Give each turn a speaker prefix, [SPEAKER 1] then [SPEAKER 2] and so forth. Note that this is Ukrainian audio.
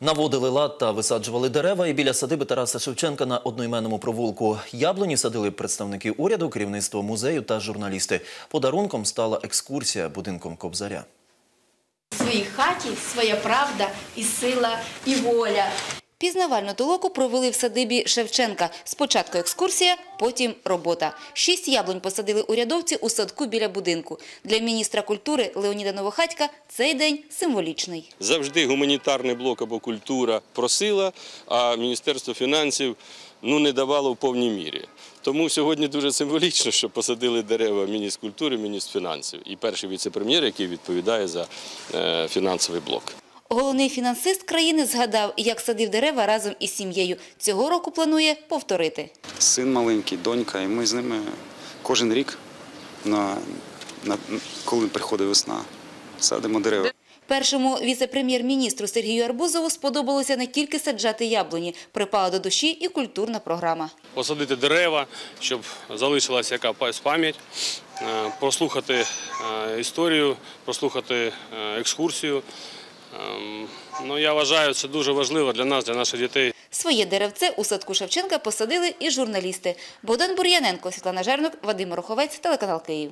[SPEAKER 1] Наводили лад та висаджували дерева і біля садиби Тараса Шевченка на одноіменному провулку. Яблуні садили представники уряду, керівництво музею та журналісти. Подарунком стала екскурсія будинком Кобзаря.
[SPEAKER 2] В своїй хаті своя правда і сила, і воля.
[SPEAKER 3] Пізнавальну толоку провели в садибі Шевченка. Спочатку екскурсія, потім робота. Шість яблунь посадили урядовці у садку біля будинку. Для міністра культури Леоніда Новохатька цей день символічний.
[SPEAKER 4] Завжди гуманітарний блок або культура просила, а Міністерство фінансів ну, не давало в повній мірі. Тому сьогодні дуже символічно, що посадили дерева міністр культури, міністр фінансів і перший віце-прем'єр, який відповідає за е, фінансовий блок.
[SPEAKER 3] Головний фінансист країни згадав, як садив дерева разом із сім'єю. Цього року планує повторити.
[SPEAKER 5] син маленький, донька, і ми з ними кожен рік, на, на, коли приходить весна, садимо дерева.
[SPEAKER 3] Першому віце-прем'єр-міністру Сергію Арбузову сподобалося не тільки саджати яблуні, припала до душі і культурна програма.
[SPEAKER 6] посадити дерева, щоб залишилася якась пам'ять, е, прослухати е, історію, прослухати е, екскурсію. Ем, Ну, я вважаю, це дуже важливо для нас, для наших дітей.
[SPEAKER 3] Своє деревце у садку Шевченка посадили і журналісти. Богдан Бур'яненко, Світлана Жернок, Вадим Руховець, телеканал Київ.